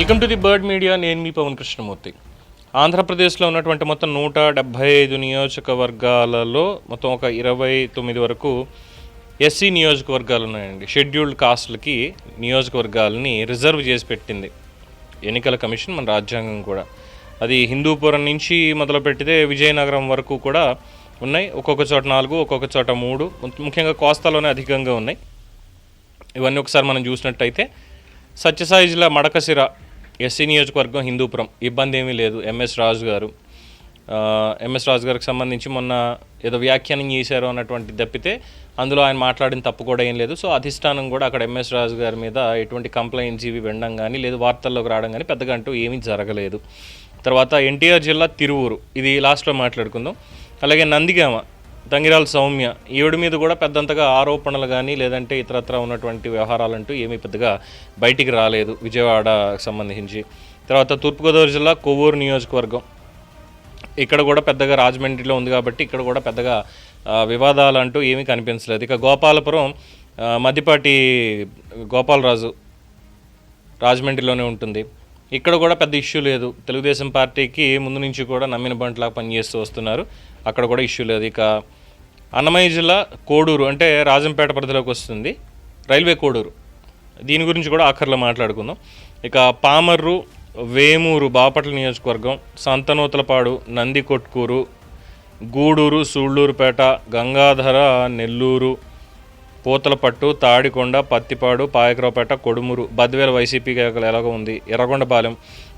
Welcome to the Bird Media. నేను మీ పవన్ కృష్ణమూర్తి. ఆంధ్రప్రదేశ్లో ఉన్నటువంటి మొత్తం నూట డెబ్భై ఐదు నియోజకవర్గాలలో మొత్తం ఒక ఇరవై తొమ్మిది వరకు ఎస్సీ నియోజకవర్గాలు ఉన్నాయండి. షెడ్యూల్డ్ కాస్ట్లకి నియోజకవర్గాలని రిజర్వ్ చేసి పెట్టింది. ఎన్నికల కమిషన్ మన రాజ్యాంగం కూడా. అది హిందూపురం నుంచి మొదలు పెట్టితే విజయనగరం వరకు కూడా ఉన్నాయి. ఒక్కొక్క చోట నాలుగు ఒక్కొక్క చోట మూడు. ముఖ్యంగా కోస్తాలోనే అధికంగా ఉన్నాయి. ఇవన్నీ ఒకసారి మనం చూసినట్టయితే సత్యసాయి జిల్లా మడకసిర ఎస్సీ నియోజకవర్గం హిందూపురం. ఇబ్బంది ఏమీ లేదు. ఎంఎస్ రాజు గారు. ఎంఎస్ రాజు గారికి సంబంధించి మొన్న ఏదో వ్యాఖ్యానం చేశారు అన్నటువంటి తప్పితే అందులో ఆయన మాట్లాడిన తప్పు కూడా ఏం లేదు. సో అధిష్టానం కూడా అక్కడ ఎంఎస్ రాజు గారి మీద ఎటువంటి కంప్లైంట్స్ ఇవి వినడం కానీ లేదు వార్తల్లోకి రావడం కానీ పెద్దగా అంటూ ఏమీ జరగలేదు. తర్వాత ఎన్టీఆర్ జిల్లా తిరువూరు. ఇది లాస్ట్లో మాట్లాడుకుందాం. అలాగే నందిగామ. తంగిరాల సౌమ్య ఈవిడ మీద కూడా పెద్దంతగా ఆరోపణలు కానీ లేదంటే ఇతరత్ర ఉన్నటువంటి వ్యవహారాలంటూ ఏమీ పెద్దగా బయటికి రాలేదు విజయవాడకు సంబంధించి. తర్వాత తూర్పుగోదావరి జిల్లా కొవ్వూరు నియోజకవర్గం. ఇక్కడ కూడా పెద్దగా రాజమండ్రిలో ఉంది కాబట్టి ఇక్కడ కూడా పెద్దగా వివాదాలు అంటూ ఏమీ కనిపించలేదు. ఇక గోపాలపురం మద్దిపాటి గోపాలరాజు రాజమండ్రిలోనే ఉంటుంది. ఇక్కడ కూడా పెద్ద ఇష్యూ లేదు. తెలుగుదేశం పార్టీకి ముందు నుంచి కూడా నమ్మిన బంట్లా పనిచేస్తూ వస్తున్నారు. అక్కడ కూడా ఇష్యూ లేదు. ఇక అన్నమయ్య జిల్లా కోడూరు అంటే రాజంపేట పరిధిలోకి వస్తుంది. రైల్వే కోడూరు. దీని గురించి కూడా ఆఖర్లో మాట్లాడుకుందాం. ఇక పామర్రు వేమూరు బాపట్ల నియోజకవర్గం సంతనూతలపాడు నందికొట్కూరు గూడూరు సూళ్ళూరుపేట గంగాధర నెల్లూరు పూతలపట్టు తాడికొండ పత్తిపాడు పాయకరావుపేట కొడుమూరు బద్వేల వైసీపీ ఎలాగో ఉంది. ఎర్రగొండపాలెం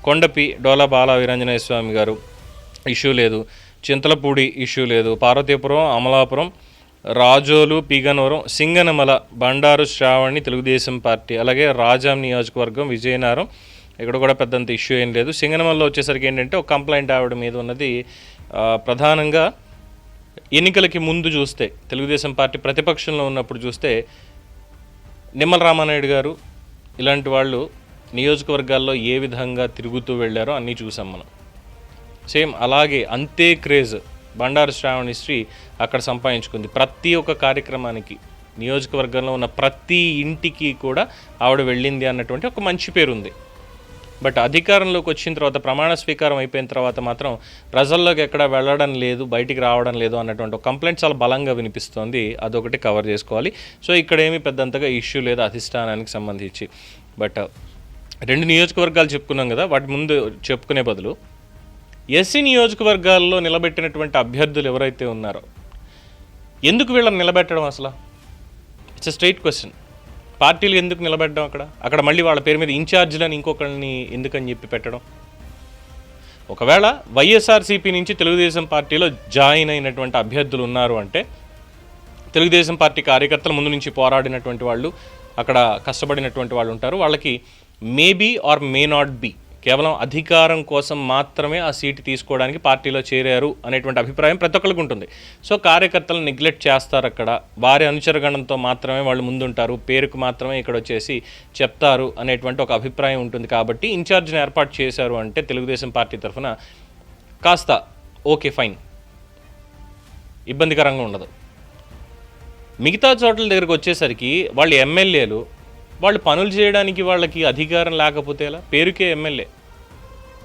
కొండపి డోలా బాల వీరంజనేయ స్వామి గారు ఇష్యూ లేదు. చింతలపూడి ఇష్యూ లేదు. పార్వతీపురం అమలాపురం రాజోలు పీగనవరం సింగనమల బండారు శ్రావణి తెలుగుదేశం పార్టీ అలాగే రాజాం నియోజకవర్గం విజయనగరం ఇక్కడ కూడా పెద్దంత ఇష్యూ ఏం లేదు. సింగనమల్లో వచ్చేసరికి ఏంటంటే ఒక కంప్లైంట్ ఆవిడ మీద ఉన్నది. ప్రధానంగా ఎన్నికలకి ముందు చూస్తే తెలుగుదేశం పార్టీ ప్రతిపక్షంలో ఉన్నప్పుడు చూస్తే నిమ్మల రామానాయుడు గారు ఇలాంటి వాళ్ళు నియోజకవర్గాల్లో ఏ విధంగా తిరుగుతూ వెళ్ళారో అన్నీ చూసాం మనం. సేమ్ అలాగే అంతే క్రేజ్ బండారు శ్రావణి శ్రీ అక్కడ సంపాదించుకుంది. ప్రతి ఒక్క కార్యక్రమానికి నియోజకవర్గంలో ఉన్న ప్రతి ఇంటికి కూడా ఆవిడ వెళ్ళింది అన్నటువంటి ఒక మంచి పేరు ఉంది బట్ అధికారంలోకి వచ్చిన తర్వాత ప్రమాణ స్వీకారం అయిపోయిన తర్వాత మాత్రం ప్రజల్లోకి ఎక్కడ వెళ్ళడం లేదు బయటికి రావడం లేదు అన్నటువంటి ఒక కంప్లైంట్ చాలా బలంగా వినిపిస్తోంది. అదొకటి కవర్ చేసుకోవాలి. సో ఇక్కడ ఏమీ పెద్దంతగా ఇష్యూ లేదు అధిష్టానానికి సంబంధించి. బట్ రెండు నియోజకవర్గాలు చెప్పుకున్నాం కదా వాటి ముందు చెప్పుకునే బదులు ఎస్సీ నియోజకవర్గాల్లో నిలబెట్టినటువంటి అభ్యర్థులు ఎవరైతే ఉన్నారో ఎందుకు వీళ్ళని నిలబెట్టడం అసలు? ఇట్స్ స్ట్రైట్ క్వశ్చన్ పార్టీలు ఎందుకు నిలబెట్టడం అక్కడ? అక్కడ మళ్ళీ వాళ్ళ పేరు మీద ఇన్ఛార్జ్లని ఇంకొకరిని ఎందుకని చెప్పి పెట్టడం? ఒకవేళ వైఎస్ఆర్సీపీ నుంచి తెలుగుదేశం పార్టీలో జాయిన్ అయినటువంటి అభ్యర్థులు ఉన్నారు అంటే తెలుగుదేశం పార్టీ కార్యకర్తల ముందు నుంచి పోరాడినటువంటి వాళ్ళు అక్కడ కష్టపడినటువంటి వాళ్ళు ఉంటారు. వాళ్ళకి maybe or may not be కేవలం అధికారం కోసం మాత్రమే ఆ సీటు తీసుకోవడానికి పార్టీలో చేరారు అనేటువంటి అభిప్రాయం ప్రతి ఒక్కరికి ఉంటుంది. సో కార్యకర్తలు నెగ్లెక్ట్ చేస్తారు అక్కడ. వారి అనుచరగణంతో మాత్రమే వాళ్ళు ముందుంటారు. పేరుకు మాత్రమే ఇక్కడ వచ్చేసి చెప్తారు అనేటువంటి ఒక అభిప్రాయం ఉంటుంది. కాబట్టి ఇన్ఛార్జ్ని ఏర్పాటు చేశారు అంటే తెలుగుదేశం పార్టీ తరఫున కాస్త ఓకే ఫైన్. ఇబ్బందికరంగా ఉండదు. మిగతా చోట్ల దగ్గరకు వచ్చేసరికి వాళ్ళు ఎమ్మెల్యేలు వాళ్ళు పనులు చేయడానికి వాళ్ళకి అధికారం లేకపోతే ఎలా? పేరుకే ఎమ్మెల్యే.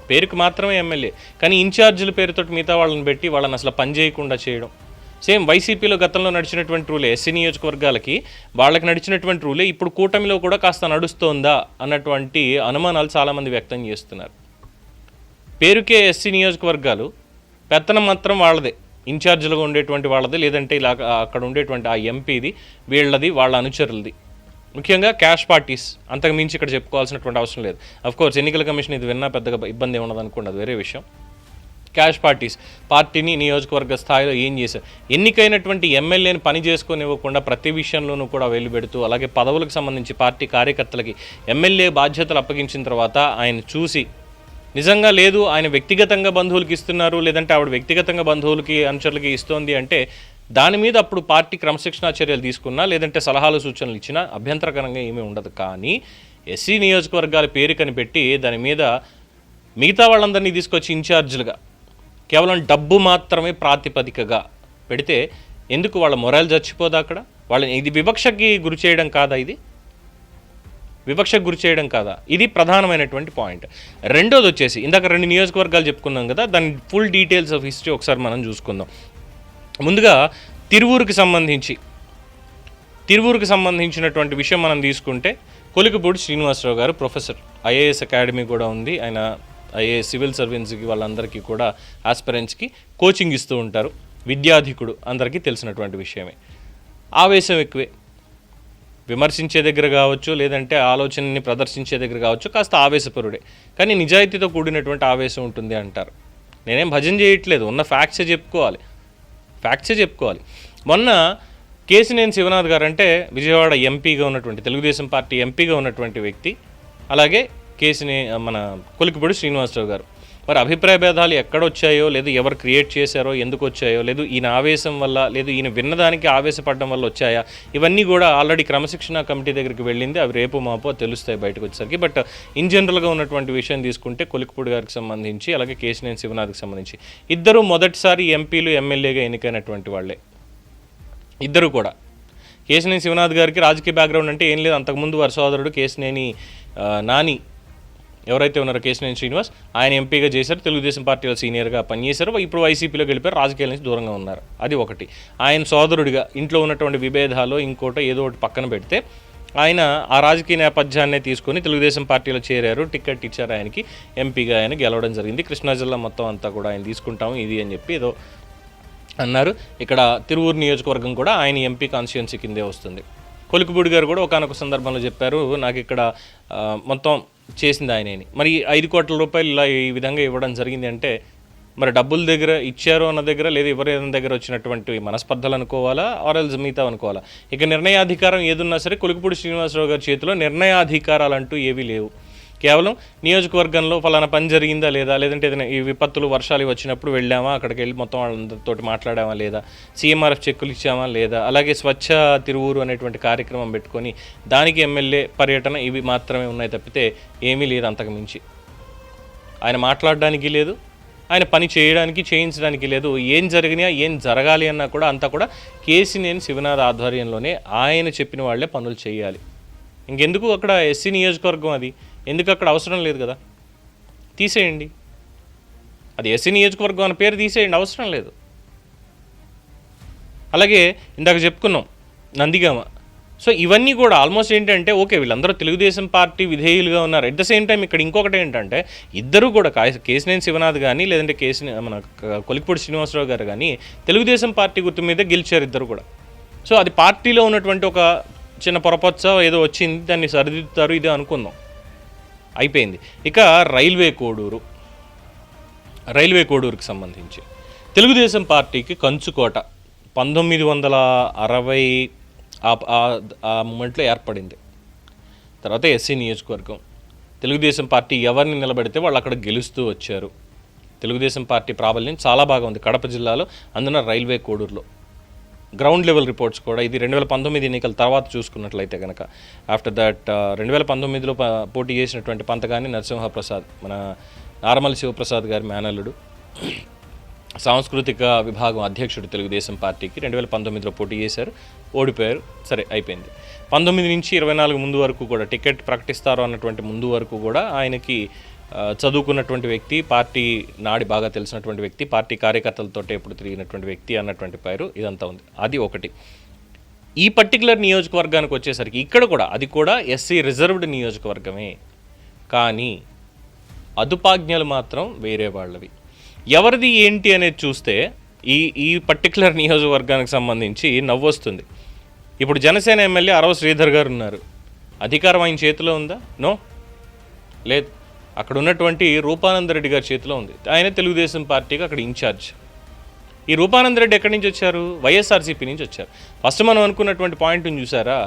పేరుకు మాత్రమే ఎమ్మెల్యే. కానీ ఇన్ఛార్జీల పేరుతో మిగతా వాళ్ళని పెట్టి వాళ్ళని అసలు పని చేయకుండా చేయడం. సేమ్ వైసీపీలో గతంలో నడిచినటువంటి రూలే ఎస్సీ నియోజకవర్గాలకి వాళ్ళకి నడిచినటువంటి రూలే ఇప్పుడు కూటమిలో కూడా కాస్త నడుస్తోందా అన్నటువంటి అనుమానాలు చాలామంది వ్యక్తం చేస్తున్నారు. పేరుకే ఎస్సీ నియోజకవర్గాలు పెత్తనం మాత్రం వాళ్ళదే. ఇన్ఛార్జీలుగా ఉండేటువంటి వాళ్ళది లేదంటే ఇలా అక్కడ ఉండేటువంటి ఆ ఎంపీది వీళ్ళది వాళ్ళ అనుచరులది. ముఖ్యంగా క్యాష్ పార్టీస్ అంతకు మించి ఇక్కడ చెప్పుకోవాల్సినటువంటి అవసరం లేదు. అఫ్ కోర్స్ ఎన్నికల కమిషన్ ఇది విన్నా పెద్దగా ఇబ్బంది ఉండదు అనుకోండి అది వేరే విషయం. క్యాష్ పార్టీస్ పార్టీని నియోజకవర్గ స్థాయిలో ఏం చేశారు? ఎన్నికైనటువంటి ఎమ్మెల్యేని పని చేసుకొనివ్వకుండా ప్రతి విషయంలోనూ కూడా వెలువెడుతూ అలాగే పదవులకు సంబంధించి పార్టీ కార్యకర్తలకి ఎమ్మెల్యే బాధ్యతలు అప్పగించిన తర్వాత ఆయన చూసి నిజంగా లేదు ఆయన వ్యక్తిగతంగా బంధువులకి ఇస్తున్నారు లేదంటే ఆవిడ వ్యక్తిగతంగా బంధువులకి అనుచరులకి ఇస్తోంది అంటే దాని మీద అప్పుడు పార్టీ క్రమశిక్షణా చర్యలు తీసుకున్నా లేదంటే సలహాలు సూచనలు ఇచ్చినా అభ్యంతరకరంగా ఏమీ ఉండదు. కానీ ఎస్సీ నియోజకవర్గాల పేరు కనిపెట్టి దాని మీద మిగతా వాళ్ళందరినీ తీసుకొచ్చి ఇన్ఛార్జీలుగా కేవలం డబ్బు మాత్రమే ప్రాతిపదికగా పెడితే ఎందుకు వాళ్ళ మొరాలు చచ్చిపోదా అక్కడ? వాళ్ళని ఇది వివక్షకి గురి చేయడం కాదా ఇది? వివక్షకు గురి చేయడం కాదా? ఇది ప్రధానమైనటువంటి పాయింట్. రెండోది వచ్చేసి ఇందాక రెండు నియోజకవర్గాలు చెప్పుకున్నాం కదా దాని ఫుల్ డీటెయిల్స్ ఆఫ్ హిస్టరీ ఒకసారి మనం చూసుకుందాం. ముందుగా తిరువూరుకి సంబంధించి తిరువూరుకి సంబంధించినటువంటి విషయం మనం తీసుకుంటే కొలికపూడి శ్రీనివాసరావు గారు ప్రొఫెసర్ ఐఏఎస్ అకాడమీ కూడా ఉంది. ఆయన ఐఏఎస్ సివిల్ సర్వీన్స్కి వాళ్ళందరికీ కూడా ఆస్పిరెంట్స్కి కోచింగ్ ఇస్తూ ఉంటారు. విద్యాధికుడు అందరికీ తెలిసినటువంటి విషయమే. ఆవేశం ఎక్కువే. విమర్శించే దగ్గర కావచ్చు లేదంటే ఆలోచనని ప్రదర్శించే దగ్గర కావచ్చు కాస్త ఆవేశపరుడే. కానీ నిజాయితీతో కూడినటువంటి ఆవేశం ఉంటుంది అంటారు. నేనేం భజన చేయట్లేదు. ఉన్న ఫ్యాక్ట్సే చెప్పుకోవాలి. ఫ్యాక్ట్సే చెప్పుకోవాలి. మొన్న కేసినేని శివనాథ్ గారు అంటే విజయవాడ ఎంపీగా ఉన్నటువంటి తెలుగుదేశం పార్టీ ఎంపీగా ఉన్నటువంటి వ్యక్తి. అలాగే కేసినే మన కొలికిపూడి శ్రీనివాసరావు గారు. మరి అభిప్రాయ భేదాలు ఎక్కడొచ్చాయో లేదు ఎవరు క్రియేట్ చేశారో ఎందుకు వచ్చాయో లేదు ఈయన ఆవేశం వల్ల లేదు ఈయన విన్నదానికి ఆవేశపడడం వల్ల వచ్చాయా? ఇవన్నీ కూడా ఆల్రెడీ క్రమశిక్షణ కమిటీ దగ్గరికి వెళ్ళింది. అవి రేపు మాపో తెలుస్తాయి బయటకు వచ్చేసరికి. బట్ ఇన్ జనరల్గా ఉన్నటువంటి విషయం తీసుకుంటే కొలికిపూడి గారికి సంబంధించి అలాగే కేశినేని శివనాథ్కి సంబంధించి. ఇద్దరు మొదటిసారి ఎంపీలు ఎమ్మెల్యేగా ఎన్నికైనటువంటి వాళ్ళే. ఇద్దరు కూడా. కేశినేని శివనాథ్ గారికి రాజకీయ బ్యాక్గ్రౌండ్ అంటే ఏం లేదు. అంతకుముందు వారి సోదరుడు కేశినేని నాని. ఎవరైతే ఉన్నారో కేశినేని శ్రీనివాస్ ఆయన ఎంపీగా చేశారు. తెలుగుదేశం పార్టీలో సీనియర్గా పనిచేశారు. ఇప్పుడు వైసీపీలో గెలిపారు. రాజకీయాల నుంచి దూరంగా ఉన్నారు. అది ఒకటి. ఆయన సోదరుడిగా ఇంట్లో ఉన్నటువంటి విభేదాలు ఇంకోటో ఏదో ఒకటి పక్కన పెడితే ఆయన ఆ రాజకీయ నేపథ్యాన్నే తీసుకొని తెలుగుదేశం పార్టీలో చేరారు. టికెట్ ఇచ్చారు ఆయనకి. ఎంపీగా ఆయన గెలవడం జరిగింది. కృష్ణా జిల్లా మొత్తం అంతా కూడా ఆయన తీసుకుంటాము ఇది అని చెప్పి ఏదో అన్నారు. ఇక్కడ తిరువూరు నియోజకవర్గం కూడా ఆయన ఎంపీ కాన్స్టిట్యున్సీ కిందే వస్తుంది. కొలికిపూడి గారు కూడా ఒకనొక సందర్భంలో చెప్పారు నాకు ఇక్కడ మొత్తం చేసింది ఆయనేని. మరి ఐదు కోట్ల రూపాయలు ఇలా ఈ విధంగా ఇవ్వడం జరిగింది అంటే మరి డబ్బుల దగ్గర ఇచ్చారు అన్న దగ్గర లేదా ఎవరైనా దగ్గర వచ్చినటువంటి మనస్పర్ధలు అనుకోవాలా ఆర్ఎల్స్ మిగతా అనుకోవాలా? ఇక నిర్ణయాధికారం ఏదున్నా సరే కొలుకుపూడి శ్రీనివాసరావు గారి చేతిలో నిర్ణయాధికారాలు అంటూ ఏవీ లేవు. కేవలం నియోజకవర్గంలో ఫలానా పని జరిగిందా లేదా లేదంటే ఏదైనా ఈ విపత్తులు వర్షాలు వచ్చినప్పుడు వెళ్ళామా అక్కడికి వెళ్ళి మొత్తం వాళ్ళందరితో మాట్లాడామా లేదా సీఎంఆర్ఎఫ్ చెక్కులు ఇచ్చామా లేదా అలాగే స్వచ్ఛ తిరువూరు అనేటువంటి కార్యక్రమం పెట్టుకొని దానికి ఎమ్మెల్యే పర్యటన ఇవి మాత్రమే ఉన్నాయి తప్పితే ఏమీ లేదు అంతకు మించి. ఆయన మాట్లాడడానికి లేదు ఆయన పని చేయడానికి చేయించడానికి లేదు ఏం జరిగినా ఏం జరగాలి అన్నా కూడా అంతా కూడా కేసీనేని శివనాథ్ ఆధ్వర్యంలోనే ఆయన చెప్పిన వాళ్ళే పనులు చేయాలి. ఇంకెందుకు అక్కడ ఎస్సీ నియోజకవర్గం అది? ఎందుకు అక్కడ అవసరం లేదు కదా? తీసేయండి. అది ఎస్సీ నియోజకవర్గం అనే పేరు తీసేయండి అవసరం లేదు. అలాగే ఇందాక చెప్పుకున్నాం నందిగామ. సో ఇవన్నీ కూడా ఆల్మోస్ట్ ఏంటంటే ఓకే వీళ్ళందరూ తెలుగుదేశం పార్టీ విధేయులుగా ఉన్నారు. అట్ ద సేమ్ టైం ఇక్కడ ఇంకొకటి ఏంటంటే ఇద్దరు కూడా కాయ- కేసినేని శివనాథ్ కానీ లేదంటే కేసినే మన కొలిపూడి శ్రీనివాసరావు గారు కానీ తెలుగుదేశం పార్టీ గుర్తు మీద గెలిచారు ఇద్దరు కూడా. సో అది పార్టీలో ఉన్నటువంటి ఒక చిన్న పొరపచ్చ ఏదో వచ్చింది దాన్ని సరిదిద్దుతారు ఇదే అనుకుందాం. అయిపోయింది. ఇక రైల్వే కోడూరు. రైల్వే కోడూరుకి సంబంధించి. తెలుగుదేశం పార్టీకి కంచుకోట పంతొమ్మిది వందల అరవై ఆ- ఆ మూమెంట్లో ఏర్పడింది. తర్వాత ఎస్సీ నియోజకవర్గం. తెలుగుదేశం పార్టీ ఎవరిని నిలబెడితే వాళ్ళు అక్కడ గెలుస్తూ వచ్చారు. తెలుగుదేశం పార్టీ ప్రాబల్యం చాలా బాగా ఉంది కడప జిల్లాలో అందున రైల్వే కోడూరులో. గ్రౌండ్ లెవెల్ రిపోర్ట్స్ కూడా ఇది రెండు వేల పంతొమ్మిది ఎన్నికల తర్వాత చూసుకున్నట్లయితే కనుక ఆఫ్టర్ దట్ రెండు వేల పంతొమ్మిదిలో పోటీ చేసినటువంటి పంతగాని నరసింహప్రసాద్ మన నారమల్ శివప్రసాద్ గారి మేనల్లుడు సాంస్కృతిక విభాగం అధ్యక్షుడు తెలుగుదేశం పార్టీకి రెండు వేల పంతొమ్మిదిలో పోటీ చేశారు ఓడిపోయారు సరే అయిపోయింది. పంతొమ్మిది నుంచి ఇరవై నాలుగు ముందు వరకు కూడా టికెట్ ప్రకటిస్తారు అన్నటువంటి ముందు వరకు కూడా ఆయనకి చదువుకున్నటువంటి వ్యక్తి పార్టీ నాడి బాగా తెలిసినటువంటి వ్యక్తి పార్టీ కార్యకర్తలతో ఎప్పుడు తిరిగినటువంటి వ్యక్తి అన్నటువంటి పేరు ఇదంతా ఉంది. అది ఒకటి. ఈ పర్టికులర్ నియోజకవర్గానికి వచ్చేసరికి ఇక్కడ కూడా అది కూడా ఎస్సీ రిజర్వ్డ్ నియోజకవర్గమే. కానీ అదుపాజ్ఞలు మాత్రం వేరే వాళ్ళవి. ఎవరిది ఏంటి అనేది చూస్తే ఈ ఈ పర్టికులర్ నియోజకవర్గానికి సంబంధించి నవ్వొస్తుంది ఇప్పుడు జనసేన ఎమ్మెల్యే అరవ శ్రీధర్ గారు ఉన్నారు. అధికారం ఆయన చేతిలో ఉందా? నో. లేదు. అక్కడ ఉన్నటువంటి రూపానంద రెడ్డి గారి చేతిలో ఉంది. ఆయన తెలుగుదేశం పార్టీకి అక్కడ ఇన్ఛార్జ్. ఈ రూపానంద రెడ్డి ఎక్కడి నుంచి వచ్చారు? వైఎస్ఆర్సీపీ నుంచి వచ్చారు. ఫస్ట్ మనం అనుకున్నటువంటి పాయింట్ని చూసారా?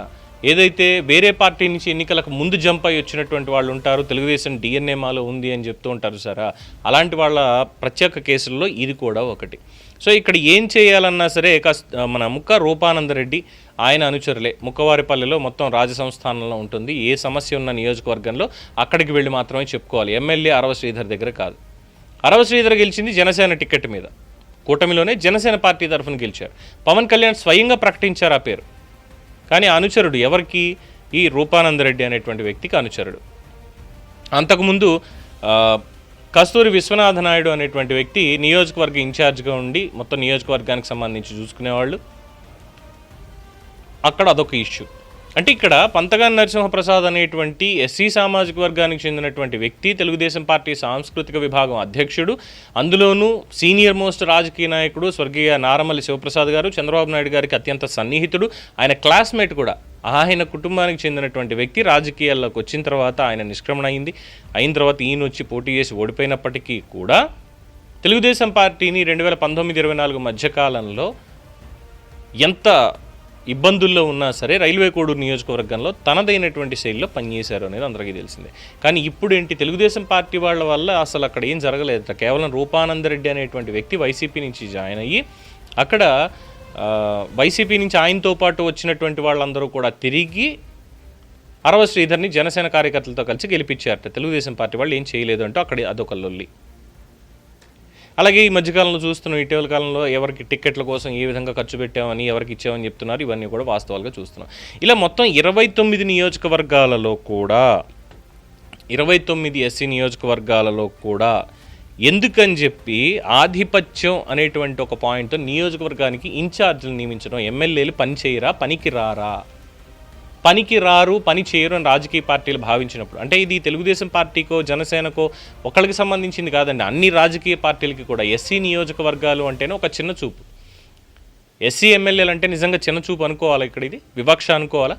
ఏదైతే వేరే పార్టీ నుంచి ఎన్నికలకు ముందు జంప్ అయి వచ్చినటువంటి వాళ్ళు ఉంటారు తెలుగుదేశం డిఎన్ఏ మాలో ఉంది అని చెప్తూ ఉంటారు సారా? అలాంటి వాళ్ళ ప్రత్యేక కేసుల్లో ఇది కూడా ఒకటి. సో ఇక్కడ ఏం చేయాలన్నా సరే కాస్త మన ముక్క రూపానందరెడ్డి ఆయన అనుచరులే. ముక్కవారిపల్లెలో మొత్తం రాజసంస్థానంలో ఉంటుంది. ఏ సమస్య ఉన్న నియోజకవర్గంలో అక్కడికి వెళ్ళి మాత్రమే చెప్పుకోవాలి. ఎమ్మెల్యే అరవ శ్రీధర్ దగ్గర కాదు. అరవ శ్రీధర్ గెలిచింది జనసేన టికెట్ మీద. కూటమిలోనే జనసేన పార్టీ తరఫున గెలిచారు. పవన్ కళ్యాణ్ స్వయంగా ప్రకటించారు ఆ పేరు. కానీ అనుచరుడు ఎవరికి? ఈ రూపానందరెడ్డి అనేటువంటి వ్యక్తికి అనుచరుడు. అంతకుముందు కస్తూరి విశ్వనాథ నాయుడు అనేటువంటి వ్యక్తి నియోజకవర్గ ఇన్ఛార్జ్గా ఉండి మొత్తం నియోజకవర్గానికి సంబంధించి చూసుకునేవాళ్ళు. అక్కడ అదొక ఇష్యూ. అంటే ఇక్కడ పంతగాని నరసింహప్రసాద్ అనేటువంటి ఎస్సీ సామాజిక వర్గానికి చెందినటువంటి వ్యక్తి తెలుగుదేశం పార్టీ సాంస్కృతిక విభాగం అధ్యక్షుడు. అందులోనూ సీనియర్ మోస్ట్ రాజకీయ నాయకుడు స్వర్గీయ నారమల్లి శివప్రసాద్ గారు చంద్రబాబు నాయుడు గారికి అత్యంత సన్నిహితుడు. ఆయన క్లాస్మేట్ కూడా. ఆయన కుటుంబానికి చెందినటువంటి వ్యక్తి రాజకీయాల్లోకి వచ్చిన తర్వాత ఆయన నిష్క్రమణ అయింది. అయిన తర్వాత ఈయన వచ్చి పోటీ చేసి ఓడిపోయినప్పటికీ కూడా తెలుగుదేశం పార్టీని రెండు వేల పంతొమ్మిది ఇరవై నాలుగు మధ్యకాలంలో ఎంత ఇబ్బందుల్లో ఉన్నా సరే రైల్వే కోడూరు నియోజకవర్గంలో తనదైనటువంటి శైలిలో పనిచేశారు అనేది అందరికీ తెలిసిందే. కానీ ఇప్పుడేంటి? తెలుగుదేశం పార్టీ వాళ్ళ వల్ల అసలు అక్కడ ఏం జరగలేదు. కేవలం రూపానందరెడ్డి అనేటువంటి వ్యక్తి వైసీపీ నుంచి జాయిన్ అయ్యి అక్కడ వైసీపీ నుంచి ఆయనతో పాటు వచ్చినటువంటి వాళ్ళందరూ కూడా తిరిగి అరవ శ్రీధర్ని జనసేన కార్యకర్తలతో కలిసి గెలిపించారట. తెలుగుదేశం పార్టీ వాళ్ళు ఏం చేయలేదు అంటూ అక్కడ అదొక లొల్లి. అలాగే ఈ మధ్యకాలంలో చూస్తున్నాం ఇటీవల కాలంలో ఎవరికి టిక్కెట్ల కోసం ఏ విధంగా ఖర్చు పెట్టామని ఎవరికి ఇచ్చామని చెప్తున్నారు ఇవన్నీ కూడా వాస్తవాలుగా చూస్తున్నాం. ఇలా మొత్తం ఇరవై తొమ్మిది నియోజకవర్గాలలో కూడా ఇరవై తొమ్మిది ఎస్సీ నియోజకవర్గాలలో కూడా ఎందుకని చెప్పి ఆధిపత్యం అనేటువంటి ఒక పాయింట్ నియోజకవర్గానికి ఇన్ఛార్జీలు నియమించడం ఎమ్మెల్యేలు పనిచేయరా పనికి రారా పనికి రారు పని చేయరు అని రాజకీయ పార్టీలు భావించినప్పుడు. అంటే ఇది తెలుగుదేశం పార్టీకో జనసేనకో ఒకళ్ళకి సంబంధించింది కాదండి. అన్ని రాజకీయ పార్టీలకి కూడా ఎస్సీ నియోజకవర్గాలు అంటేనే ఒక చిన్న చూపు. ఎస్సీ ఎమ్మెల్యేలు అంటే నిజంగా చిన్న చూపు అనుకోవాలా ఇక్కడ ఇది? వివక్ష అనుకోవాలా?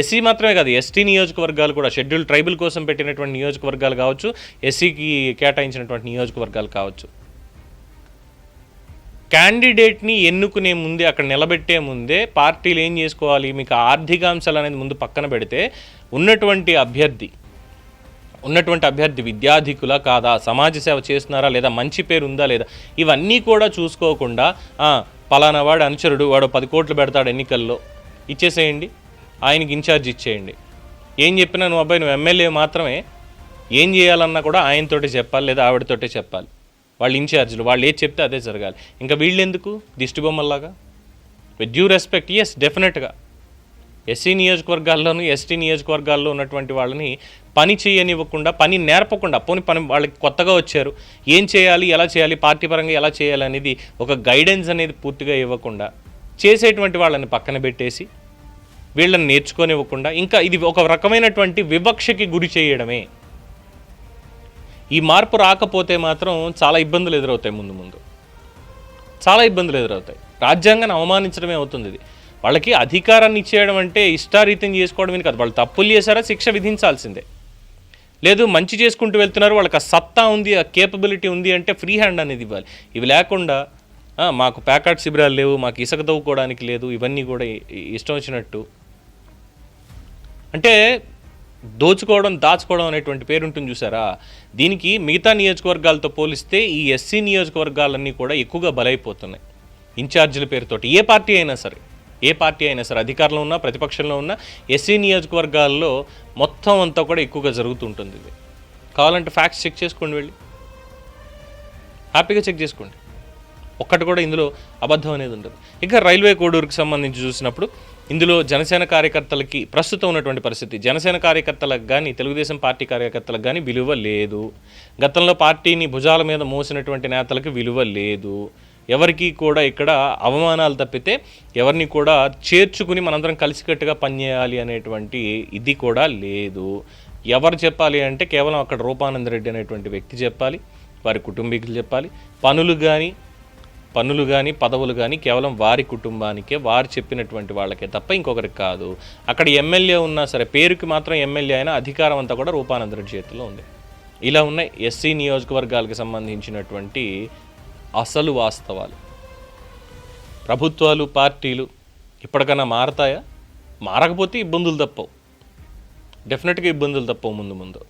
ఎస్సీ మాత్రమే కాదు ఎస్టీ నియోజకవర్గాలు కూడా షెడ్యూల్ ట్రైబల్ కోసం పెట్టినటువంటి నియోజకవర్గాలు కావచ్చు ఎస్సీకి కేటాయించినటువంటి నియోజకవర్గాలు కావచ్చు. క్యాండిడేట్ని ఎన్నుకునే ముందే అక్కడ నిలబెట్టే ముందే పార్టీలు ఏం చేసుకోవాలి? మీకు ఆర్థిక అంశాలు అనేది ముందు పక్కన పెడితే ఉన్నటువంటి అభ్యర్థి ఉన్నటువంటి అభ్యర్థి విద్యాధికుల కాదా? సమాజ సేవ చేస్తున్నారా లేదా? మంచి పేరు ఉందా లేదా? ఇవన్నీ కూడా చూసుకోకుండా పలానా వాడు అనుచరుడు వాడు పది కోట్లు పెడతాడు ఎన్నికల్లో ఇచ్చేసేయండి. ఆయనకి ఇన్ఛార్జ్ ఇచ్చేయండి. ఏం చెప్పినా నువ్వు అబ్బాయి నువ్వు ఎమ్మెల్యే మాత్రమే. ఏం చేయాలన్నా కూడా ఆయనతోటే చెప్పాలి లేదా ఆవిడతోటే చెప్పాలి. వాళ్ళు ఇన్ఛార్జీలు వాళ్ళు ఏది చెప్తే అదే జరగాలి. ఇంకా వీళ్ళు ఎందుకు దిష్టి బొమ్మల్లాగా విత్ డ్యూ రెస్పెక్ట్ ఎస్ డెఫినెట్గా ఎస్సీ నియోజకవర్గాల్లోనూ ఎస్టీ నియోజకవర్గాల్లో ఉన్నటువంటి వాళ్ళని పని చేయనివ్వకుండా పని నేర్పకుండా పోని పని వాళ్ళకి కొత్తగా వచ్చారు ఏం చేయాలి ఎలా చేయాలి పార్టీ పరంగా ఎలా చేయాలి అనేది ఒక గైడెన్స్ అనేది పూర్తిగా ఇవ్వకుండా చేసేటువంటి వాళ్ళని పక్కన పెట్టేసి వీళ్ళని నేర్చుకోనివ్వకుండా ఇంకా ఇది ఒక రకమైనటువంటి వివక్షకి గురి చేయడమే. ఈ మార్పు రాకపోతే మాత్రం చాలా ఇబ్బందులు ఎదురవుతాయి ముందు ముందు. చాలా ఇబ్బందులు ఎదురవుతాయి. రాజ్యాంగాన్ని అవమానించడమే అవుతుంది ఇది. వాళ్ళకి అధికారాన్ని ఇచ్చేయడం అంటే ఇష్టారీతం చేసుకోవడం కాదు. వాళ్ళు తప్పులు చేశారా శిక్ష విధించాల్సిందే. లేదు మంచి చేసుకుంటూ వెళ్తున్నారు వాళ్ళకి ఆ సత్తా ఉంది ఆ కేపబిలిటీ ఉంది అంటే ఫ్రీ హ్యాండ్ అనేది ఇవ్వాలి. ఇవి లేకుండా మాకు ప్యాకాట్ శిబిరాలు లేవు మాకు ఇసుక తవ్వుకోవడానికి లేదు ఇవన్నీ కూడా ఇష్టం వచ్చినట్టు. అంటే దోచుకోవడం దాచుకోవడం అనేటువంటి పేరు ఉంటుంది చూసారా? దీనికి మిగతా నియోజకవర్గాలతో పోలిస్తే ఈ ఎస్సీ నియోజకవర్గాలన్నీ కూడా ఎక్కువగా బలైపోతున్నాయి. ఇన్ఛార్జీల పేరుతోటి. ఏ పార్టీ అయినా సరే ఏ పార్టీ అయినా సరే అధికారంలో ఉన్నా ప్రతిపక్షంలో ఉన్నా ఎస్సీ నియోజకవర్గాల్లో మొత్తం అంతా కూడా ఎక్కువగా జరుగుతుంటుంది ఇది. కావాలంటే ఫ్యాక్ట్స్ చెక్ చేసుకోండి వెళ్ళి. హ్యాపీగా చెక్ చేసుకోండి. ఒక్కటి కూడా ఇందులో అబద్ధం అనేది ఉండదు. ఇక రైల్వే కోడూరుకి సంబంధించి చూసినప్పుడు ఇందులో జనసేన కార్యకర్తలకి ప్రస్తుతం ఉన్నటువంటి పరిస్థితి. జనసేన కార్యకర్తలకు కానీ తెలుగుదేశం పార్టీ కార్యకర్తలకు కానీ విలువ లేదు. గతంలో పార్టీని భుజాల మీద మోసినటువంటి నేతలకు విలువ లేదు. ఎవరికి కూడా ఇక్కడ అవమానాలు తప్పితే ఎవరిని కూడా చేర్చుకుని మనందరం కలిసికట్టుగా పనిచేయాలి అనేటువంటి ఇది కూడా లేదు. ఎవరు చెప్పాలి అంటే కేవలం అక్కడ రూపానంద రెడ్డి అనేటువంటి వ్యక్తి చెప్పాలి. వారి కుటుంబీకులు చెప్పాలి. పనులు కానీ పనులు కానీ పదవులు కానీ కేవలం వారి కుటుంబానికే వారు చెప్పినటువంటి వాళ్ళకే తప్ప ఇంకొకరికి కాదు. అక్కడ ఎమ్మెల్యే ఉన్నా సరే పేరుకి మాత్రం ఎమ్మెల్యే అయినా అధికారం అంతా కూడా రూపానందరెడ్డి చేతిలో ఉంది. ఇలా ఉన్నాయి ఎస్సీ నియోజకవర్గాలకు సంబంధించినటువంటి అసలు వాస్తవాలు. ప్రభుత్వాలు పార్టీలు ఇప్పటికన్నా మారతాయా? మారకపోతే ఇబ్బందులు తప్పవు. డెఫినెట్గా ఇబ్బందులు తప్పవు ముందు ముందు.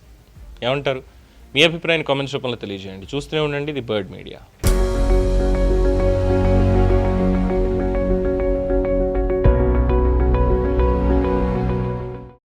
ఏమంటారు? మీ అభిప్రాయాన్ని కామెంట్స్ రూపంలో తెలియజేయండి. చూస్తూనే ఉండండి ది బర్డ్ మీడియా.